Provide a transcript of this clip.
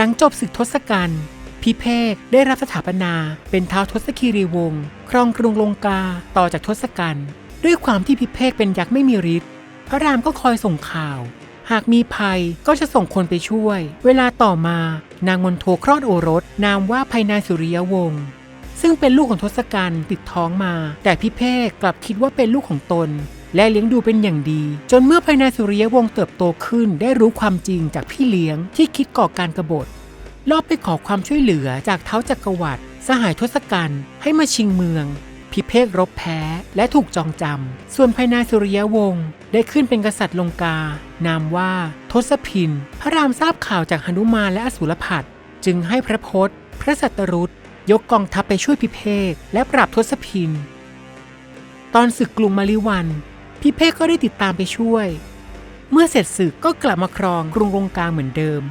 หลังจบศึกทศกัณฐ์พิเภกได้รับสถาปนาเป็นท้าวทศคีรีวงศ์ครองกรุงลงกาต่อจากทศกัณฐ์ด้วยความที่พิเภกเป็นยักษ์ไม่มีฤทธิ์พระรามก็คอยส่งข่าว หากมีภัยก็จะส่งคนไปช่วย เวลาต่อมานางมนโทคลอดโอรส นามว่าภัยนายสุริยวงศ์ซึ่งเป็นลูกของทศกัณฐ์ติดท้องมา แต่พิเภกกลับคิดว่าเป็นลูกของตน และเลี้ยงดูเป็นอย่างดี จนเมื่อภัยนายสุริยวงศ์เติบโตขึ้น ได้รู้ความจริงจากพี่เลี้ยงที่คิดก่อการกบฏลอบไปขอความช่วยเหลือจากเท้าจักรวรรดิสหายทศกัณฐ์ให้มาชิงเมือง พิเภกรบแพ้และถูกจองจำ ส่วนภายในสุริยวงศ์ได้ขึ้นเป็นกษัตริย์ลงกา นามว่าทศพิน พระรามทราบข่าวจากหนุมานและอสูรพัดจึงให้พระพศพระสัตรุษยกกองทัพไปช่วยพิเภกและปราบทศพิน ตอนศึกกรุงมาริวัน พี่เพ่ก็ได้ติดตามไปช่วย เมื่อเสร็จศึกก็กลับมาครองกรุงลงกาเหมือนเดิม